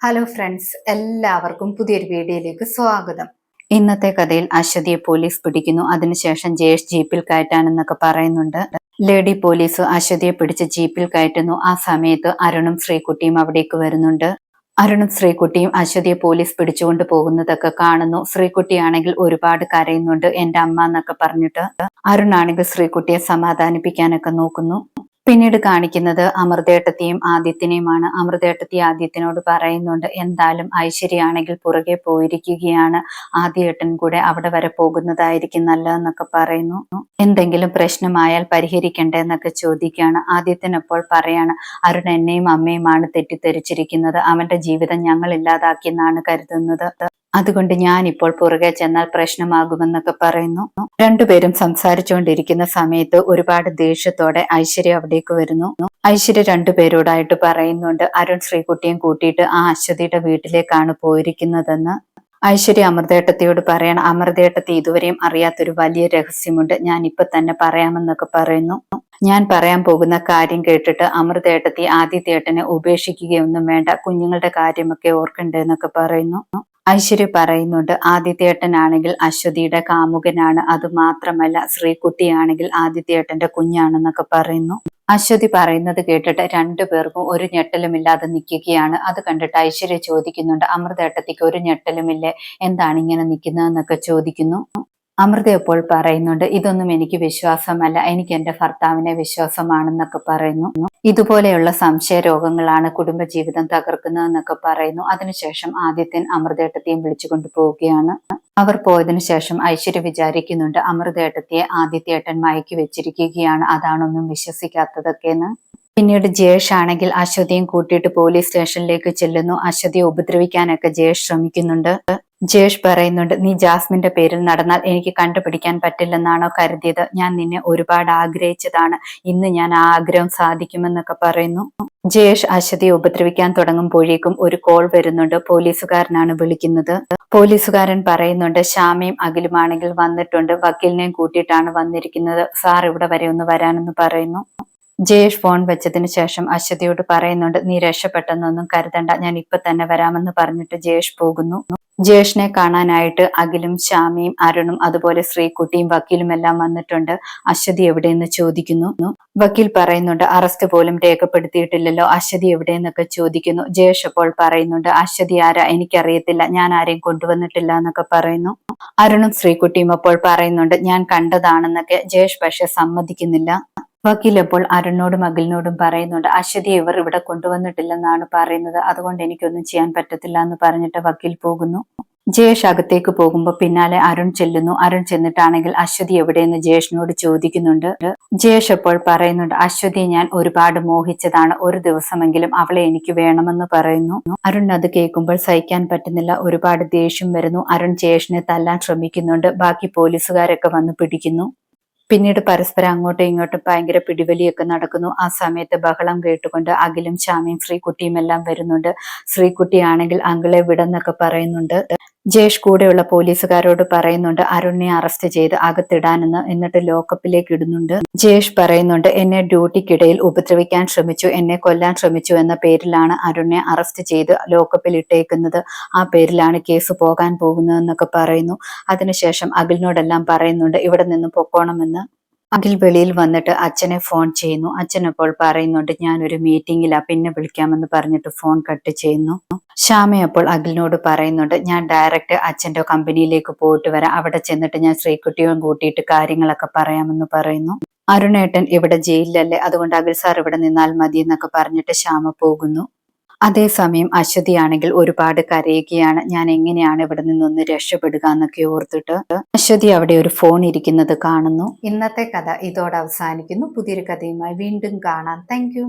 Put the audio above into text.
Hello friends എല്ലാവർക്കും പുതിയൊരു വീഡിയോയിലേക്ക് സ്വാഗതം. ഇന്നത്തെ കഥയിൽ അശ്വതിയെ പോലീസ് പിടിക്കുന്നു. അതിനുശേഷം ജയേഷ് ജീപ്പിൽ കയറ്റാനെന്നൊക്കെ പറയുന്നുണ്ട്. ലേഡി പോലീസ് അശ്വതിയെ പിടിച്ച് ജീപ്പിൽ കയറ്റുന്നു. ആ സമയത്ത് അരുണും ശ്രീകുട്ടിയും അവിടേക്ക് വരുന്നുണ്ട്. അരുണും ശ്രീകുട്ടിയും അശ്വതിയെ പോലീസ് പിടിച്ചുകൊണ്ട് പോകുന്നതൊക്കെ കാണുന്നു. ശ്രീകുട്ടിയാണെങ്കിൽ ഒരുപാട് കരയുന്നുണ്ട്. എന്റെ അമ്മ എന്നൊക്കെ പറഞ്ഞിട്ട് അരുണാണെങ്കിൽ ശ്രീകുട്ടിയെ സമാധാനിപ്പിക്കാനൊക്കെ നോക്കുന്നു. പിന്നീട് കാണിക്കുന്നത് അമൃതേട്ടത്തെയും ആദിത്യനെയുമാണ്. അമൃതേട്ടത്തി ആദിത്യനോട് പറയുന്നുണ്ട് എന്തായാലും ഐശ്വര്യാണെങ്കിൽ പുറകെ പോയിരിക്കുകയാണ്. ആദ്യേട്ടൻ കൂടെ അവിടെ വരെ പോകുന്നതായിരിക്കും നല്ലതെന്നൊക്കെ പറയുന്നു. എന്തെങ്കിലും പ്രശ്നമായാൽ പരിഹരിക്കണ്ടേ എന്നൊക്കെ ചോദിക്കുകയാണ്. ആദിത്യൻ അപ്പോൾ പറയാണ് അരുൺ എന്നെയും അമ്മയുമാണ് തെറ്റിദ്ധരിച്ചിരിക്കുന്നത്. അവന്റെ ജീവിതം ഞങ്ങൾ ഇല്ലാതാക്കിയെന്നാണ് കരുതുന്നത്. അതുകൊണ്ട് ഞാൻ ഇപ്പോൾ പുറകെ ചെന്നാൽ പ്രശ്നമാകുമെന്നൊക്കെ പറയുന്നു. രണ്ടുപേരും സംസാരിച്ചുകൊണ്ടിരിക്കുന്ന സമയത്ത് ഒരുപാട് ദേഷ്യത്തോടെ ഐശ്വര്യ അവിടേക്ക് വരുന്നു. ഐശ്വര്യ രണ്ടുപേരോടായിട്ട് പറയുന്നുണ്ട് അരുൺ ശ്രീകുട്ടിയും കൂട്ടിയിട്ട് ആ അശ്വതിയുടെ വീട്ടിലേക്കാണ് പോയിരിക്കുന്നതെന്ന്. ഐശ്വര്യ അമൃതേട്ടത്തിയോട് പറയണം. അമൃതേട്ടത്തി ഇതുവരെയും അറിയാത്തൊരു വലിയ രഹസ്യമുണ്ട്. ഞാൻ ഇപ്പൊ തന്നെ പറയാമെന്നൊക്കെ പറയുന്നു. ഞാൻ പറയാൻ പോകുന്ന കാര്യം കേട്ടിട്ട് അമൃതേട്ടത്തി ആദ്യത്തേട്ടനെ ഉപേക്ഷിക്കുകയൊന്നും വേണ്ട. കുഞ്ഞുങ്ങളുടെ കാര്യമൊക്കെ ഓർക്കണ്ടെന്നൊക്കെ പറയുന്നു. ഐശ്വര്യ പറയുന്നുണ്ട് ആദിത്യേട്ടനാണെങ്കിൽ അശ്വതിയുടെ കാമുകനാണ്. അത് മാത്രമല്ല ശ്രീകുട്ടിയാണെങ്കിൽ ആദിത്യേട്ടന്റെ കുഞ്ഞാണെന്നൊക്കെ പറയുന്നു. അശ്വതി പറയുന്നത് കേട്ടിട്ട് രണ്ടു പേർക്കും ഒരു ഞെട്ടലുമില്ലാതെ നിൽക്കുകയാണ്. അത് കണ്ടിട്ട് ഐശ്വര്യ ചോദിക്കുന്നുണ്ട് അമൃതേട്ടത്തിക്ക് ഒരു ഞെട്ടലുമില്ലേ? എന്താണ് ഇങ്ങനെ നിൽക്കുന്നതെന്നൊക്കെ ചോദിക്കുന്നു. അമൃത എപ്പോൾ പറയുന്നുണ്ട് ഇതൊന്നും എനിക്ക് വിശ്വാസമല്ല. എനിക്ക് എന്റെ ഭർത്താവിനെ വിശ്വാസമാണെന്നൊക്കെ പറയുന്നു. ഇതുപോലെയുള്ള സംശയ രോഗങ്ങളാണ് കുടുംബജീവിതം തകർക്കുന്നതെന്നൊക്കെ പറയുന്നു. അതിനുശേഷം ആദ്യത്തെ അമൃതേട്ടത്തെയും വിളിച്ചു പോവുകയാണ് അവർ പോയതിനു ശേഷം ഐശ്വര്യ വിചാരിക്കുന്നുണ്ട് അമൃതേട്ടത്തിയെ ആദിത്യേട്ടൻ മയക്കി വെച്ചിരിക്കുകയാണ്. അതാണൊന്നും വിശ്വസിക്കാത്തതൊക്കെയെന്ന്. പിന്നീട് ജയേഷ് ആണെങ്കിൽ അശ്വതിയും കൂട്ടിയിട്ട് പോലീസ് സ്റ്റേഷനിലേക്ക് ചെല്ലുന്നു. അശ്വതിയെ ഉപദ്രവിക്കാനൊക്കെ ജയേഷ് ശ്രമിക്കുന്നുണ്ട്. ജയേഷ് പറയുന്നുണ്ട് നീ ജാസ്മിന്റെ പേരിൽ നടന്നാൽ എനിക്ക് കണ്ടുപിടിക്കാൻ പറ്റില്ലെന്നാണോ കരുതിയത്? ഞാൻ നിന്നെ ഒരുപാട് ആഗ്രഹിച്ചതാണ്. ഇന്ന് ഞാൻ ആ ആഗ്രഹം സാധിക്കുമെന്നൊക്കെ പറയുന്നു. ജയേഷ് അശ്വതിയെ ഉപദ്രവിക്കാൻ തുടങ്ങുമ്പോഴേക്കും ഒരു കോൾ വരുന്നുണ്ട്. പോലീസുകാരനാണ് വിളിക്കുന്നത്. പോലീസുകാരൻ പറയുന്നുണ്ട് ശ്യാമയും അഖിലുമാണെങ്കിൽ വന്നിട്ടുണ്ട്. വക്കീലിനെയും കൂട്ടിയിട്ടാണ് വന്നിരിക്കുന്നത്. സാർ ഇവിടെ വരെ ഒന്ന് വരാനെന്ന് പറയുന്നു. ജയേഷ് ഫോൺ വെച്ചതിന് ശേഷം അശ്വതിയോട് പറയുന്നുണ്ട് നീ രക്ഷപ്പെട്ടെന്നൊന്നും കരുതണ്ട. ഞാൻ ഇപ്പൊ തന്നെ വരാമെന്ന് പറഞ്ഞിട്ട് ജയേഷ് പോകുന്നു. ജയേഷിനെ കാണാനായിട്ട് അഖിലും ശ്യാമിയും അരുണും അതുപോലെ ശ്രീകുട്ടിയും വക്കീലും എല്ലാം വന്നിട്ടുണ്ട്. അശ്വതി എവിടെയെന്ന് ചോദിക്കുന്നു. വക്കീൽ പറയുന്നുണ്ട് അറസ്റ്റ് പോലും രേഖപ്പെടുത്തിയിട്ടില്ലല്ലോ. അശ്വതി എവിടെയെന്നൊക്കെ ചോദിക്കുന്നു. ജയേഷ് അപ്പോൾ പറയുന്നുണ്ട് അശ്വതി ആരാ? എനിക്കറിയത്തില്ല. ഞാൻ ആരെയും കൊണ്ടുവന്നിട്ടില്ല എന്നൊക്കെ പറയുന്നു. അരുണും ശ്രീകുട്ടിയും അപ്പോൾ പറയുന്നുണ്ട് ഞാൻ കണ്ടതാണെന്നൊക്കെ. ജയേഷ് പക്ഷെ സമ്മതിക്കുന്നില്ല. വക്കീൽ അപ്പോൾ അരുണിനോടും അഖിലിനോടും പറയുന്നുണ്ട് അശ്വതി ഇവർ ഇവിടെ കൊണ്ടുവന്നിട്ടില്ലെന്നാണ് പറയുന്നത്. അതുകൊണ്ട് എനിക്കൊന്നും ചെയ്യാൻ പറ്റത്തില്ല എന്ന് പറഞ്ഞിട്ട് വക്കീൽ പോകുന്നു. ജയേഷ് അകത്തേക്ക് പോകുമ്പോൾ പിന്നാലെ അരുൺ ചെല്ലുന്നു. അരുൺ ചെന്നിട്ടാണെങ്കിൽ അശ്വതി എവിടെയെന്ന് ജയേഷിനോട് ചോദിക്കുന്നുണ്ട്. ജയേഷ് അപ്പോൾ പറയുന്നുണ്ട് അശ്വതി ഞാൻ ഒരുപാട് മോഹിച്ചതാണ്. ഒരു ദിവസമെങ്കിലും അവളെ എനിക്ക് വേണമെന്ന് പറയുന്നു. അരുൺ അത് കേൾക്കുമ്പോൾ സഹിക്കാൻ പറ്റുന്നില്ല. ഒരുപാട് ദേഷ്യം വരുന്നു. അരുൺ ജയേഷിനെ തല്ലാൻ ശ്രമിക്കുന്നുണ്ട്. ബാക്കി പോലീസുകാരൊക്കെ വന്ന് പിടിക്കുന്നു. പിന്നീട് പരസ്പരം അങ്ങോട്ടും ഇങ്ങോട്ടും ഭയങ്കര പിടിവലിയൊക്കെ നടക്കുന്നു. ആ സമയത്ത് ബഹളം കേട്ടുകൊണ്ട് അഖിലും ശ്യാമയും ശ്രീകുട്ടിയും എല്ലാം വരുന്നുണ്ട്. ശ്രീകുട്ടിയാണെങ്കിൽ അങ്കിളെ വിടന്നൊക്കെ പറയുന്നുണ്ട്. ജേഷ് കൂടെയുള്ള പോലീസുകാരോട് പറയുന്നുണ്ട് അരുണിനെ അറസ്റ്റ് ചെയ്ത് അകത്തിടാനെന്ന് എന്നിട്ട് ലോക്കപ്പിലേക്ക് ഇടുന്നുണ്ട്. ജേഷ് പറയുന്നുണ്ട് എന്നെ ഡ്യൂട്ടിക്കിടയിൽ ഉപദ്രവിക്കാൻ ശ്രമിച്ചു എന്നെ കൊല്ലാൻ ശ്രമിച്ചു എന്ന പേരിലാണ് അരുണിനെ അറസ്റ്റ് ചെയ്ത് ലോക്കപ്പിൽ ഇട്ടേക്കുന്നത് ആ പേരിലാണ് കേസ് പോകാൻ പോകുന്നതെന്നൊക്കെ പറയുന്നു. അതിനുശേഷം അഖിലിനോടെല്ലാം പറയുന്നുണ്ട് ഇവിടെ നിന്ന് പൊക്കോണമെന്ന്. അഖിൽ വെളിയിൽ വന്നിട്ട് അച്ഛനെ ഫോൺ ചെയ്യുന്നു. അച്ഛൻ അപ്പോൾ പറയുന്നുണ്ട് ഞാൻ ഒരു മീറ്റിംഗിലാ പിന്നെ വിളിക്കാമെന്ന് പറഞ്ഞിട്ട് ഫോൺ കട്ട് ചെയ്യുന്നു. ശ്യാമ അപ്പോൾ അഖിലിനോട് പറയുന്നുണ്ട് ഞാൻ ഡയറക്റ്റ് അച്ഛന്റെ കമ്പനിയിലേക്ക് പോയിട്ട് വരാം. അവിടെ ചെന്നിട്ട് ഞാൻ ശ്രീകുട്ടിയും കൂട്ടിയിട്ട് കാര്യങ്ങളൊക്കെ പറയാമെന്ന് പറയുന്നു. അരുണേട്ടൻ ഇവിടെ ജയിലിലല്ലേ? അതുകൊണ്ട് അഖിൽ സാർ ഇവിടെ നിന്നാൽ മതി എന്നൊക്കെ പറഞ്ഞിട്ട് ശ്യാമ പോകുന്നു. അതേസമയം അശ്വതിയാണെങ്കിൽ ഒരുപാട് കരയുകയാണ്. ഞാൻ എങ്ങനെയാണ് ഇവിടെ നിന്നൊന്ന് രക്ഷപ്പെടുക എന്നൊക്കെ ഓർത്തിട്ട് അശ്വതി അവിടെ ഒരു ഫോൺ ഇരിക്കുന്നത് കാണുന്നു. ഇന്നത്തെ കഥ ഇതോടെ അവസാനിക്കുന്നു. പുതിയൊരു കഥയുമായി വീണ്ടും കാണാം. താങ്ക്